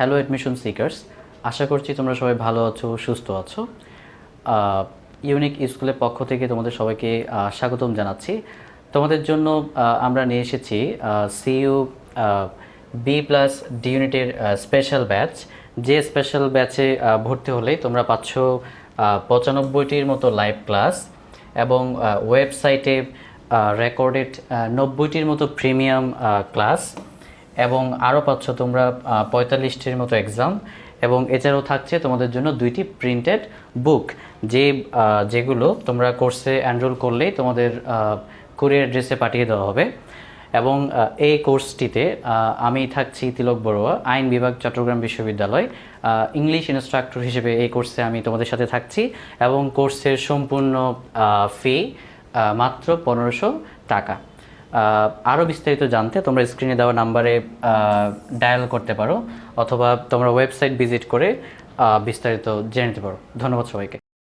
Hello admission seekers আশা করছি তোমরা সবাই ভালো আছো, সুস্থ আছো। ইউনিক স্কুলের পক্ষ থেকে তোমাদের সবাইকে স্বাগতম জানাচ্ছি। তোমাদের জন্য আমরা নিয়ে এসেছি সিইউ বি প্লাস ডি ইউনিটের স্পেশাল ব্যাচ যে স্পেশাল ব্যাচে ভর্তি হলে তোমরা পাচ্ছ পঁচানব্বইটির মতো লাইভ ক্লাস এবং ওয়েবসাইটে রেকর্ডেড নব্বইটির মতো প্রিমিয়াম ক্লাস এবং আরও পাচ্ছ তোমরা পঁয়তাল্লিশটির মতো এক্সাম এবং এছাড়াও থাকছে তোমাদের জন্য দুইটি প্রিন্টেড বুক যে যেগুলো তোমরা কোর্সে অ্যানরোল করলেই তোমাদের কুরিয়ার অ্যাড্রেসে পাঠিয়ে দেওয়া হবে। এবং এই কোর্সটিতে আমি থাকছি তিলক বড়ুয়া, আইন বিভাগ, চট্টগ্রাম বিশ্ববিদ্যালয়। ইংলিশ ইনস্ট্রাক্টর হিসেবে এই কোর্সে আমি তোমাদের সাথে থাকছি এবং কোর্সের সম্পূর্ণ ফি মাত্র পনেরোশো টাকা। আরও বিস্তারিত জানতে তোমরা স্ক্রিনে দেওয়া নাম্বারে ডায়াল করতে পারো, অথবা তোমরা ওয়েবসাইট ভিজিট করে বিস্তারিত জেনে নিতে পারো। ধন্যবাদ সবাইকে।